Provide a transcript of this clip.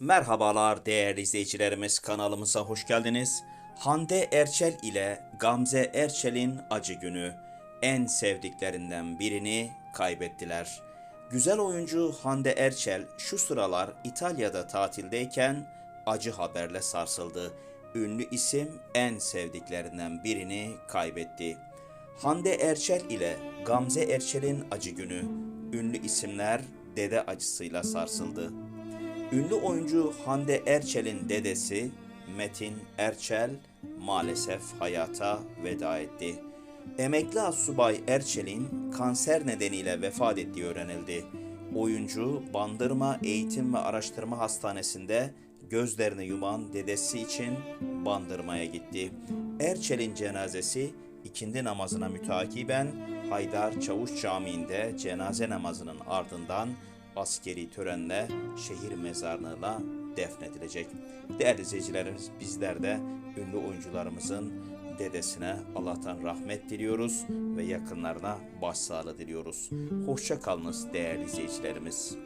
Merhabalar değerli izleyicilerimiz kanalımıza hoş geldiniz. Hande Erçel ile Gamze Erçel'in acı günü en sevdiklerinden birini kaybettiler. Güzel oyuncu Hande Erçel şu sıralar İtalya'da tatildeyken acı haberle sarsıldı. Ünlü isim en sevdiklerinden birini kaybetti. Hande Erçel ile Gamze Erçel'in acı günü ünlü isimler dede acısıyla sarsıldı. Ünlü oyuncu Hande Erçel'in dedesi Metin Erçel maalesef hayata veda etti. Emekli asubay Erçel'in kanser nedeniyle vefat ettiği öğrenildi. Oyuncu Bandırma Eğitim ve Araştırma Hastanesi'nde gözlerini yuman dedesi için Bandırma'ya gitti. Erçel'in cenazesi ikindi namazına mütakiben Haydar Çavuş Camii'nde cenaze namazının ardından askeri törenle şehir mezarlığına defnedilecek. Değerli izleyicilerimiz bizler de ünlü oyuncularımızın dedesine Allah'tan rahmet diliyoruz ve yakınlarına başsağlığı diliyoruz. Hoşça kalınız değerli izleyicilerimiz.